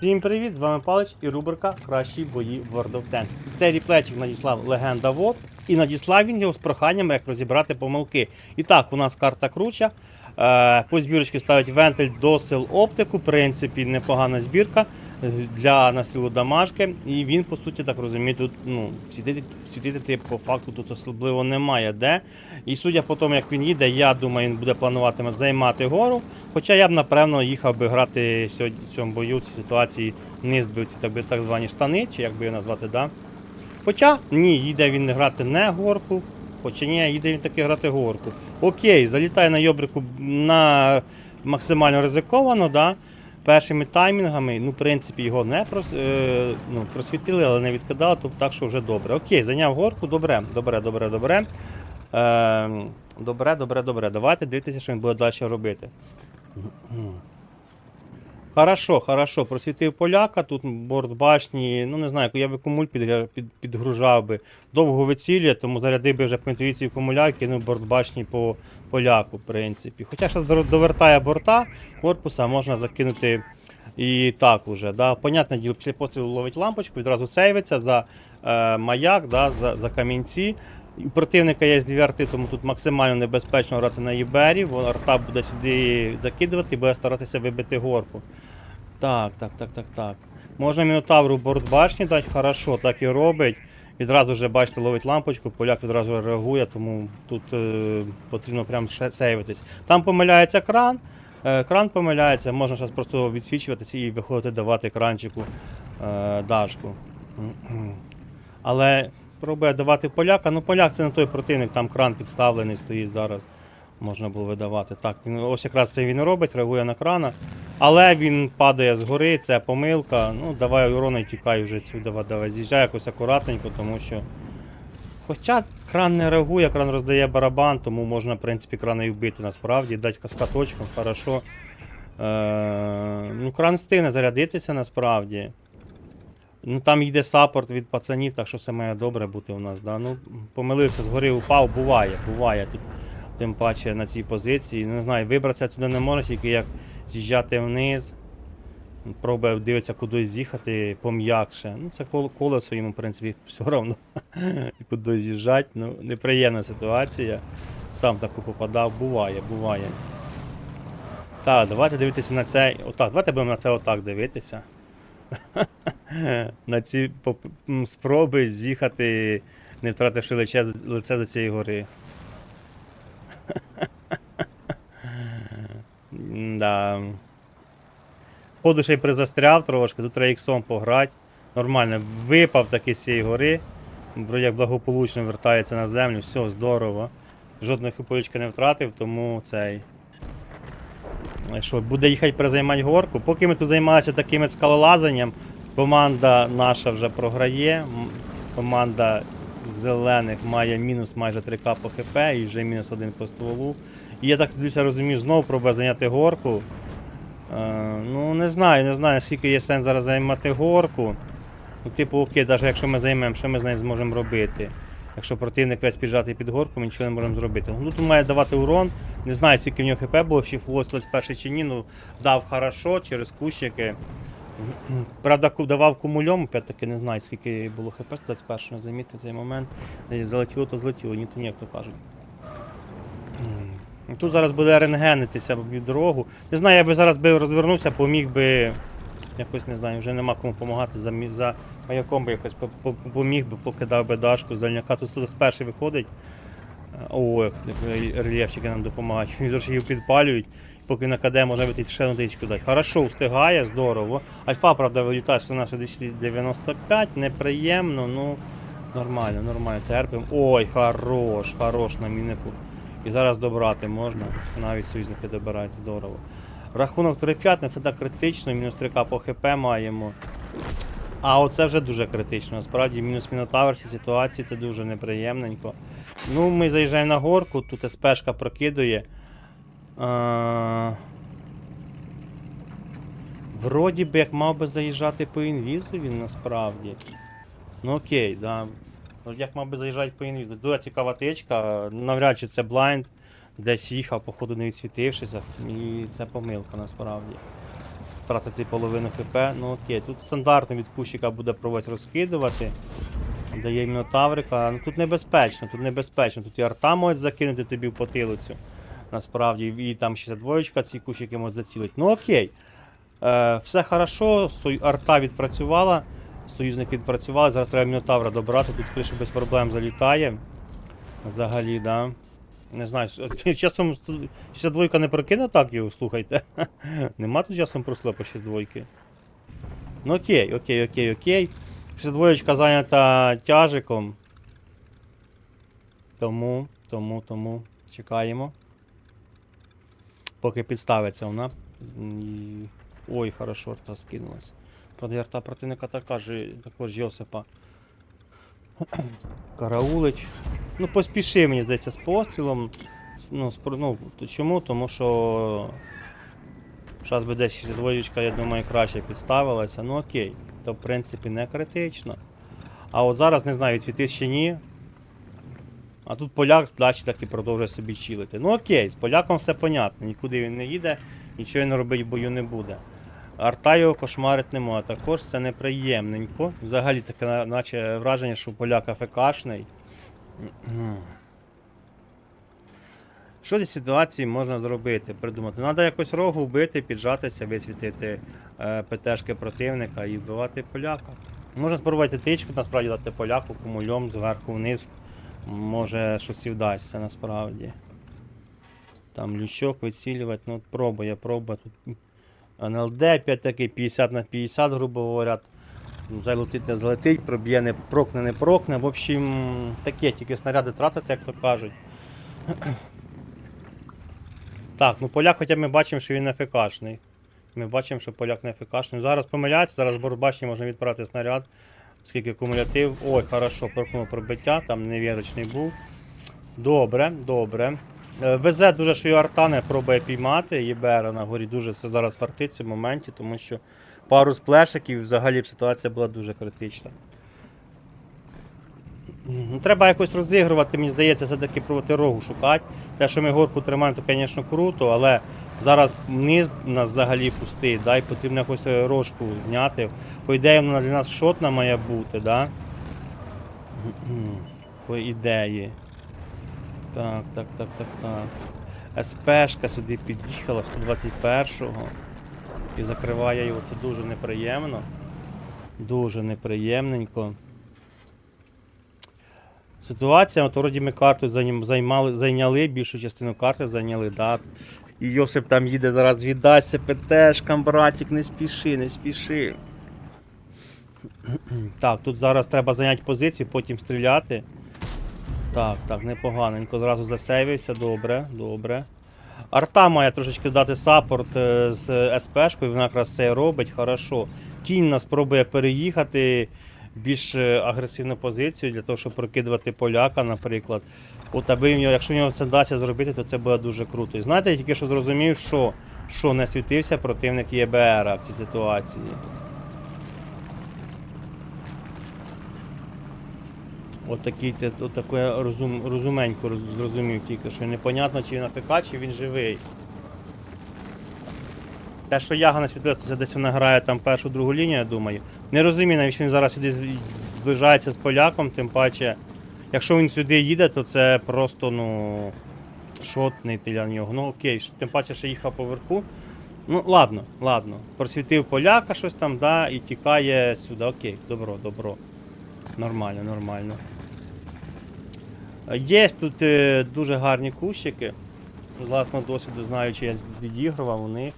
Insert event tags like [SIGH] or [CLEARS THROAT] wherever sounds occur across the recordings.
Всім привіт, з вами Палич і рубрика Кращі бої в World of Tanks. Цей ріплечик надіслав легенда ВОД, і надіслав він його з проханням, як розібрати помилки. І так, у нас карта круча. Е, По збірочці ставить вентиль досил оптику. В принципі, непогана збірка для насилу дамажки. І він, по суті, так розумію, тут ну, світити, світити по факту тут особливо немає де. І судя по тому, як він їде, я думаю, він буде плануватиме займати гору. Хоча я б напевно їхав би грати сьогодні в цьому бою, в цій ситуації низ би ці так, би, так звані штани, чи як би його назвати, да? Хоча ні, їде він грати не горку, хоча ні, їде він таки грати горку. Окей, залітає на йобрику на максимально ризиковано, да? першими таймінгами, ну, в принципі, його не прос, е, ну, просвітили, але не відкидали, тобто так що вже добре. Окей, зайняв горку, добре, добре, добре, добре. Е, добре, добре, добре. Давайте дивитися, що він буде далі робити. Хорошо, хорошо. Просвітив поляка, тут борт башні, ну не знаю, я би кумуль підгря- під, підгружав би. Довго вицілює, тому зарядив би вже по інтуїції кумуля, кинув борт башні по поляку, в принципі. Хоча зараз довертає борта корпуса, можна закинути і так уже. Да. Понятне діло, після пострілу ловить лампочку, відразу сейвиться за е, маяк, да, за, за камінці. У противника є дві арти, тому тут максимально небезпечно грати на бо арта буде сюди закидувати і буде старатися вибити горку. Так, так, так, так, так. Можна мінотавру борт башні дати, хорошо, так і робить. Відразу вже, бачите, ловить лампочку, поляк відразу реагує, тому тут е, потрібно прям сейвитись. Там помиляється кран, е, кран помиляється, можна зараз просто відсвічуватися і виходити давати екранчику е, дашку. Але пробує давати поляка. Ну, поляк це не той противник, там кран підставлений стоїть зараз. Можна було видавати. Так, ось якраз це він робить, реагує на крана. Але він падає згори, це помилка. Ну, давай урона і тікай вже сюди, давай. З'їжджай якось акуратненько, тому що. Хоча кран не реагує, кран роздає барабан, тому можна, в принципі, крана і вбити насправді, дати каскаточком, хорошо. Е, ну, кран встигне зарядитися насправді. Ну там йде саппорт від пацанів, так що все має добре бути у нас. Да? Ну, помилився, згори упав, буває, буває. Тут тим паче на цій позиції. Ну, Не знаю, вибратися туди не може, тільки як з'їжджати вниз. Пробує дивитися кудись з'їхати пом'якше. Ну, це кол- колесо йому, в принципі, все одно. кудись з'їжджати. Ну, неприємна ситуація. Сам таку попадав, буває, буває. Так, давайте дивитися на це. Отак, давайте будемо на це отак дивитися. На ці спроби з'їхати, не втративши лице, лице до цієї гори. да. Ходу ще й призастряв трошки, тут треба іксом пограти. Нормально, випав таки з цієї гори. Як благополучно вертається на землю, все, здорово. Жодної хиполічки не втратив, тому цей. Що, буде їхати перезаймати горку. Поки ми тут займалися таким скалолазанням, команда наша вже програє. Команда зелених має мінус майже 3к по хп і вже мінус 1 по стволу. І я так дивлюся, розумію, знову пробує зайняти горку. Е, ну, не знаю, не знаю, скільки є сенс зараз займати горку. Ну, типу, окей, навіть якщо ми займемо, що ми з нею зможемо робити? Якщо противник весь піджатий під горку, ми нічого не можемо зробити. Ну, тут має давати урон. Не знаю, скільки в нього хп було, чи флосилась перший чи ні, ну дав хорошо через кущики. [CLEARS THROAT] Правда, давав кумульом, опять-таки не знаю, скільки було хп з першого замітити цей момент. Залетіло, то злетіло, ні то ні, як кажуть. Тут зараз буде рентгенитися від дорогу. Не знаю, я би зараз би розвернувся, поміг би. Якось не знаю, вже нема кому допомагати за, за маяком би якось по- по- поміг би, покидав би дашку з дальняка. Тут хтось перший виходить. Е, О, як рельєфчики нам допомагають. Вони ж її підпалюють, поки на КД можна вийти ще одну дати. Хорошо, встигає, здорово. Альфа, правда, вилітає все на 295, неприємно, ну нормально, нормально, терпимо. Ой, хорош, хорош на мінику. І зараз добрати можна. Навіть союзники добирають, здорово. Рахунок 3-5, не це так критично, мінус 3к по хп маємо. А оце вже дуже критично. Насправді мінус мінотавр в цій ситуації це дуже неприємненько. Ну, ми заїжджаємо на горку, тут СПшка прокидує. А... Вроді би як мав би заїжджати по інвізу він насправді. Ну окей, да. Як мав би заїжджати по інвізу. Дуже цікава тичка, навряд чи це блайнд, десь їхав, походу не відсвітившися, і це помилка насправді. втратити половину ХП. Ну окей, тут стандартно від кущика буде пробувати розкидувати. Дає мінотаврика. Ну тут небезпечно, тут небезпечно. Тут і арта можуть закинути тобі в потилицю. Насправді, і там ще двоєчка, ці кущики можуть зацілити. Ну окей. Е, все хорошо, арта відпрацювала, союзники відпрацювали, зараз треба мінотавра добрати, тут криша без проблем залітає. Взагалі, да. Не знаю, [LAUGHS] часом 62 не прокине так його, слухайте. [LAUGHS] Нема тут часом просло по 62. Ну окей, окей, окей, окей. 62 зайнята тяжиком. Тому, тому, тому чекаємо. Поки підставиться вона. Ой, хорошо, арта скинулась. Правда, арта противника така ж, також Йосипа. [CLEARS THROAT] Караулить. Ну, поспіши, мені здається, з пострілом. Ну, спро- ну, чому? Тому що. Зараз би десь 62, я думаю, краще підставилася. Ну окей. То в принципі не критично. А от зараз не знаю, відсвітив чи ні. А тут поляк далі так і продовжує собі чилити. Ну окей, з поляком все понятно. Нікуди він не їде, нічого він робить бою не буде. Арта його кошмарить не може. Також це неприємненько. Взагалі таке наче враження, що поляк АФКшний. Що цій ситуації можна зробити? Придумати. Треба якось рогу вбити, піджатися, висвітити е, ПТшки противника і вбивати поляка. Можна спробувати тичку, насправді дати поляку кумульом зверху вниз. Може щось і вдасться насправді. Там лючок вицілювати, ну пробує, пробує. Тут НЛД опять таки 50 на 50, грубо говоря. Залетить, не залетить, проб'є, не прокне, не прокне. В общем, таке, тільки снаряди тратити, як то кажуть. Так, ну поляк, хоча ми бачимо, що він не. Ми бачимо, що поляк не ФКшний. Зараз помиляється, зараз борбачні можна відправити снаряд. Скільки кумулятив. Ой, хорошо, прокнув пробиття, там невірочний був. Добре, добре. Е, Везе дуже, що і арта не пробує піймати. Єбера на горі дуже це зараз фартить в моменті, тому що пару сплешиків і взагалі б ситуація була дуже критична. Треба якось розігрувати, мені здається, все-таки проти рогу шукати. Те, що ми горку тримаємо, то, звісно, круто, але зараз низ нас взагалі пустий, да, і потрібно якось е, рожку зняти. По ідеї, вона для нас шотна має бути, да? [CLEARS THROAT] По ідеї. Так, так, так, так, так. СПшка сюди під'їхала в 121-го. І закриває його. Це дуже неприємно. Дуже неприємненько. Ситуація, от вроді ми карту займали, зайняли, більшу частину карти зайняли, да. І Йосип там їде зараз віддасться ПТшкам, братик, не спіши, не спіши. [CLEARS THROAT] Так, тут зараз треба зайняти позицію, потім стріляти. Так, так, непоганенько. Зразу засейвився, добре, добре. Арта має трошечки дати саппорт е, з СПшкою, вона якраз це робить, хорошо. Тінь нас пробує переїхати більш е, агресивну позицію для того, щоб прокидувати поляка, наприклад. От аби нього, якщо в нього це вдасться зробити, то це буде дуже круто. І знаєте, я тільки що зрозумів, що, що не світився противник ЄБР в цій ситуації. От от таке розум, розуменько зрозумів тільки, що непонятно, чи він АПК, чи він живий. Те, що Яга на світлиці, десь вона грає там першу другу лінію, я думаю. Не розумію, навіщо він зараз сюди зближається з поляком, тим паче, якщо він сюди їде, то це просто, ну. Шотний для нього. Ну окей, тим паче, що їхав поверху. Ну, ладно, ладно. Просвітив поляка щось там, да, і тікає сюди. Окей, добро, добро. Нормально, нормально. Є тут е, дуже гарні кущики. З власного досвіду знаю, чи я відігрував. Е,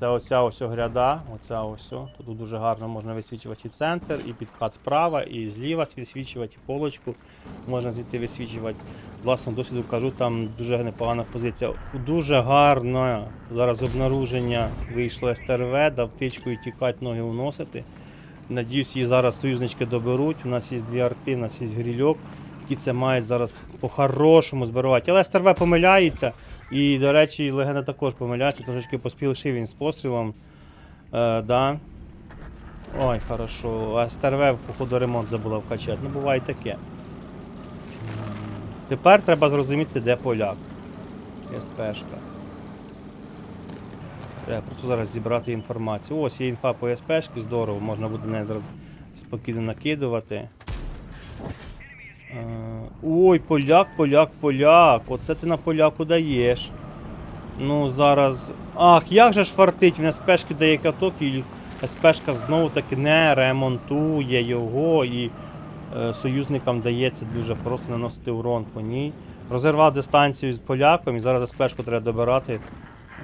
Це оця ось гряда, оця ось. Тут дуже гарно можна висвічувати і центр, і підкат справа, і зліва висвічувати, і полочку можна звідти висвічувати. З власного досвіду кажу, там дуже непогана позиція. Дуже гарне зараз обнаруження вийшло СТРВ, дав тичку і тікать, ноги уносити. Надіюсь, її зараз союзнички доберуть. У нас є дві арти, у нас є грільок, які це мають зараз по-хорошому збирати. Але СТРВ помиляється. І, до речі, легенда також помиляється, трошечки поспішив він з пострілом. Е, да. Ой, хорошо. А СТРВ, походу, ремонт забула вкачати. Ну, буває таке. Тепер треба зрозуміти, де поляк. СПшка. Треба просто зараз зібрати інформацію. Ось є інфа по СПшки, здорово, можна буде неї зараз спокійно накидувати. Е, Ой, поляк, поляк, поляк. Оце ти на поляку даєш. Ну, зараз. Ах, як же ж фартить, він СПшки дає каток і СПшка знову таки не ремонтує його і е, союзникам дається дуже просто наносити урон по ній. Розірвав дистанцію з поляком і зараз СПшку треба добирати.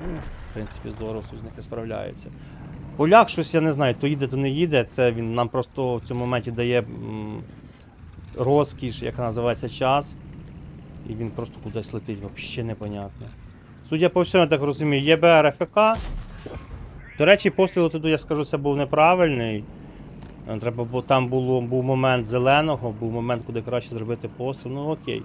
Ну, в принципі, здорово, союзники справляються. Поляк щось, я не знаю, то їде, то не їде. Це він нам просто в цьому моменті дає розкіш, як називається час. І він просто кудись летить, взагалі непонятно. Судя по всьому, я так розумію, є БРФК. До речі, постріл туди, я скажу, це був неправильний. Е, Треба, бо там було, був момент зеленого, був момент, куди краще зробити постріл. Ну окей.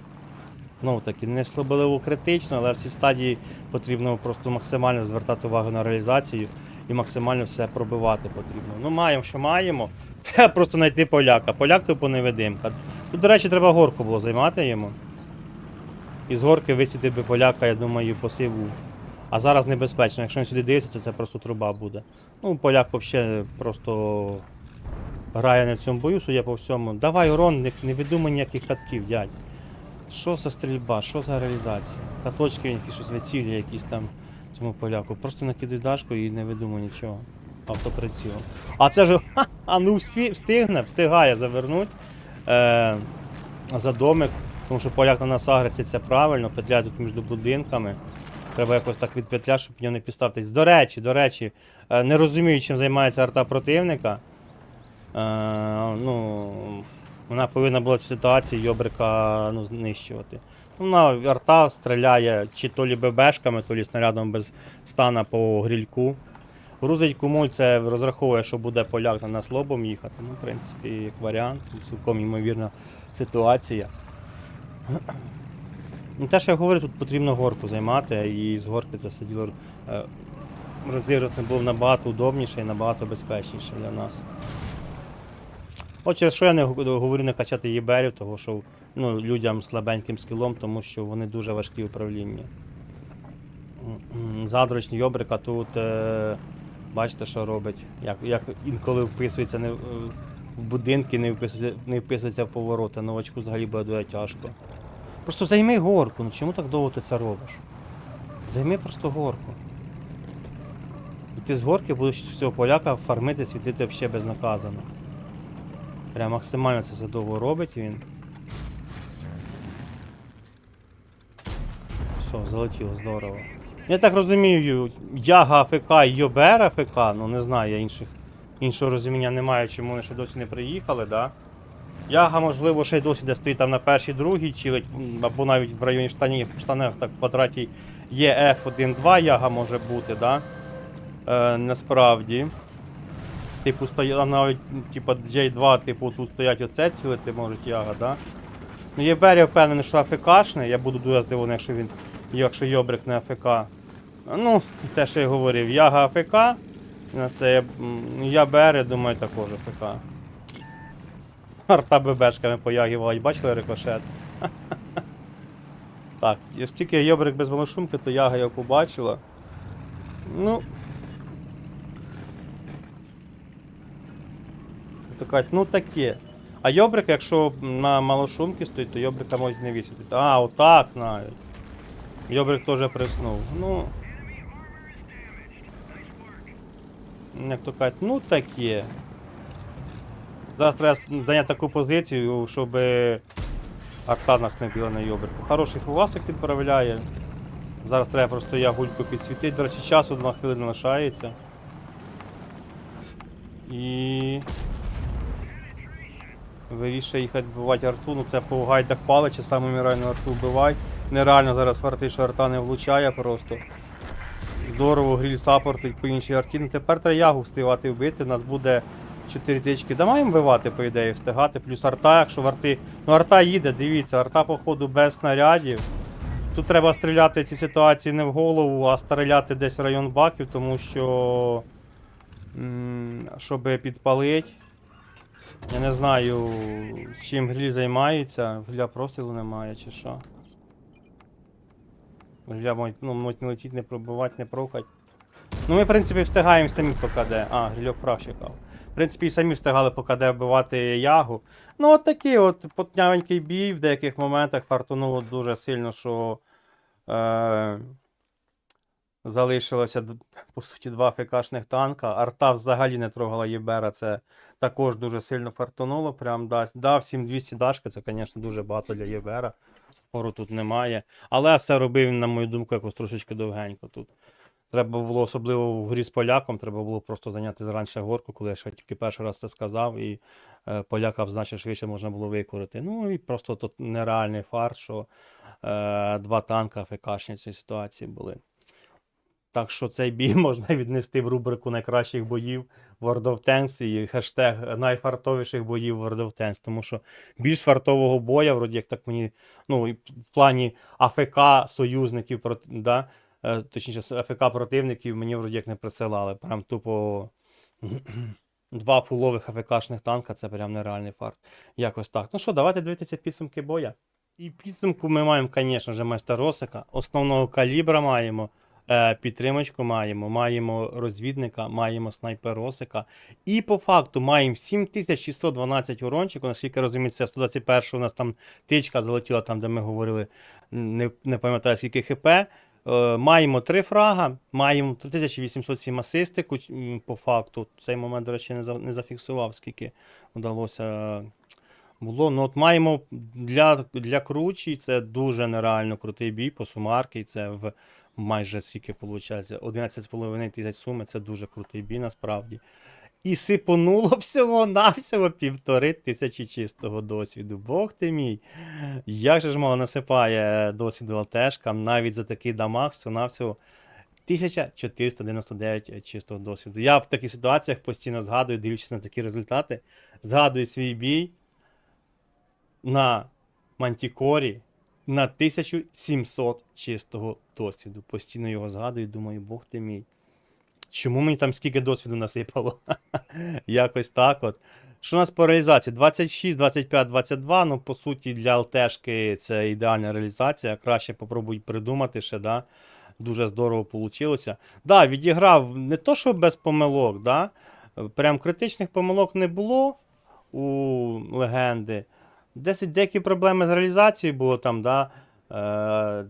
Знову таки, не слабливо критично, але в цій стадії потрібно просто максимально звертати увагу на реалізацію і максимально все пробивати потрібно. Ну, маємо, що маємо. [LAUGHS] Треба просто знайти поляка. Поляк тупо невидимка. Тут, до речі, треба горку було займати йому. І з горки висвіти би поляка, я думаю, по сиву. А зараз небезпечно. Якщо він сюди дивиться, то це просто труба буде. Ну, поляк взагалі просто грає на цьому бою, судя по всьому. Давай урон, не, не видумай ніяких катків, дядь. Що за стрільба, що за реалізація? Каточки він щось вицілює, якісь там цьому поляку. Просто накидуй дашку і не видумай нічого. Автоприціл. А це ж. [LAUGHS] А ну встигне, встигає завернуть е, за домик, тому що поляк на нас агриться, правильно, петляє тут між будинками. Треба якось так від петля, щоб в нього не підставитись. До речі, до речі, е, не розумію, чим займається арта противника. Е, ну, вона повинна була цю ситуацію Йобрика ну, знищувати. Ну, Вона арта стріляє чи то лі ББшками, то лі снарядом без стана по грільку. Грузить кумуль це розраховує, що буде поляк на нас лобом їхати. Ну, в принципі, як варіант, цілком ймовірна ситуація. [CLEARS THROAT] Ну, те, що я говорю, тут потрібно горку займати, і з горки це все діло е, розіграти було набагато удобніше і набагато безпечніше для нас. От через що я не говорю не качати єберів, того що ну, людям слабеньким скілом, тому що вони дуже важкі в управлінні. Задрочні йобрика тут е, бачите, що робить. Як, як інколи вписується не, в- в будинки, не вписується, не вписується в повороти. Новачку взагалі буде тяжко. Просто займи горку, ну чому так довго ти це робиш? Займи просто горку. І ти з горки будеш цього поляка фармити, світити взагалі безнаказано. Прям максимально це все довго робить він. Все, залетіло, здорово. Я так розумію, Яга АФК і Йобер АФК, ну не знаю, я інших, іншого розуміння не маю, чому вони ще досі не приїхали, да? Яга, можливо, ще й досі де стоїть там на першій, другій, чилить, або навіть в районі штанів, штанах так в квадраті є F1-2 Яга може бути, да? Е, насправді. Типу, стоя, а навіть типу, J2, типу, тут стоять оце цілити можуть яга, да? Ну, Єбер, я впевнений, що АФКшний, я буду дуже здивований, якщо він, якщо Йобрик не АФК. Ну, те, що я говорив, яга АФК, на це я, БР, думаю, також АФК. Арта ББшками поягівають, бачили рикошет? [LAUGHS] Так, оскільки Йобрик без малошумки, то яга його побачила. Ну, То кажуть, ну таке. А йобрик, якщо на малошумки стоїть, то йобрика можуть не висвітити. А, отак навіть. Йобрик теж приснув. Ну. Як то кажуть, ну таке. Зараз треба зайняти таку позицію, щоб арта нас не била на йобрику. Хороший фугасик відправляє. Зараз треба просто ягульку підсвітити. До речі, часу 2 хвилини лишається. І. Вирішує їхати вбивати арту, ну це по гайдах палича, самими реально арту вбивають. Нереально зараз фарти, що арта не влучає просто. Здорово, гріль саппортить по іншій арті. Ну тепер треба ягу встигати вбити, нас буде 4 тички. Да маємо вбивати, по ідеї, встигати. Плюс арта, якщо в арти. Ну арта їде, дивіться, арта, походу, без снарядів. Тут треба стріляти в цій ситуації не в голову, а стріляти десь в район баків, тому що. Щоб підпалити. Я не знаю, чим гріль займається. Гріля прострілу немає чи що. Гріля можуть, ну, можуть не летіти, не пробивати, не прохать. Ну, ми, в принципі, встигаємо самі по КД. А, грильок прав чекав. В принципі, і самі встигали по КД вбивати ягу. Ну, от такий от потнявенький бій в деяких моментах фартануло дуже сильно, що е, залишилося, по суті, два ФКшних танка. Арта взагалі не трогала Єбера, це також дуже сильно фартануло. Прям. Дав 7200 дашки, це, звісно, дуже багато для Єбера. Спору тут немає. Але все робив він, на мою думку, якось трошечки довгенько тут. Треба було, особливо в грі з поляком, треба було просто зайняти раніше горку, коли я ще тільки перший раз це сказав, і е, поляка значно швидше можна було викорити. Ну і просто тут нереальний фар, що е, два танка ФКшні в цій ситуації були. Так що цей бій [LAUGHS] можна віднести в рубрику найкращих боїв World of Tanks і хештег найфартовіших боїв World of Tanks, тому що більш фартового боя, вроді як так мені, ну, в плані АФК союзників, да, е, точніше, АФК противників мені вроді як не присилали. Прям тупо [CLEARS THROAT] два фулових АФКшних танка це прям нереальний фарт. Якось так. Ну що, давайте дивитися підсумки боя. І підсумку ми маємо, звісно ж, майстер основного калібра маємо. Е, підтримочку маємо, маємо розвідника, маємо снайпер Росика. І по факту маємо 7612 урончику. Наскільки розумію, це 121 у нас там тичка залетіла там, де ми говорили, не, не пам'ятаю скільки хп. Е, маємо 3 фрага, маємо 3807 асистику по факту. Цей момент, до речі, не, не зафіксував, скільки вдалося було. Ну, от маємо для, для кручі, це дуже нереально крутий бій по сумарки. Це в майже скільки виходить, 11,5 тисяч суми. Це дуже крутий бій насправді. І сипонуло [LAUGHS] всього-навсього півтори тисячі чистого досвіду. Бог ти мій. Як же ж мало насипає досвіду ЛТшка, навіть за такий дамаг, всього-навсього 1499 чистого досвіду. Я в таких ситуаціях постійно згадую, дивлячись на такі результати, згадую свій бій на Мантікорі на 1700 чистого досвіду. Постійно його згадую, думаю, Бог ти мій. Чому мені там скільки досвіду насипало? [LAUGHS] Якось так от. Що у нас по реалізації? 26, 25, 22. Ну, по суті, для ЛТшки це ідеальна реалізація. Краще попробуй придумати ще, да? Дуже здорово вийшло. Да, відіграв не то, що без помилок, да? прям критичних помилок не було у легенди. Десь деякі проблеми з реалізацією було там, да? е,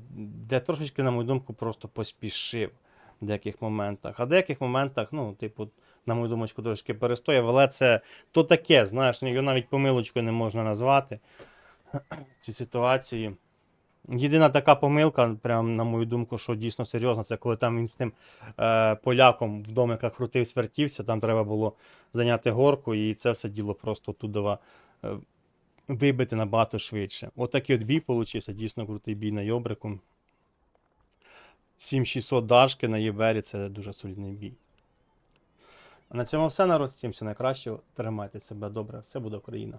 де трошечки, на мою думку, просто поспішив в деяких моментах. А в деяких моментах, ну, типу, на мою думочку, трошки перестояв, але це то таке, знаєш, його навіть помилочкою не можна назвати [CLEARS THROAT] ці ситуації. Єдина така помилка, прям, на мою думку, що дійсно серйозна, це коли там він з тим е, поляком в домиках крутив, свертівся, там треба було зайняти горку, і це все діло просто тудова е, вибити набагато швидше. Отакий от бій получився, дійсно крутий бій на Йобрику. 7600 дашки на Єбері це дуже солідний бій. На цьому все, народ. Всім все найкращого. Тримайте себе добре. Все буде Україна.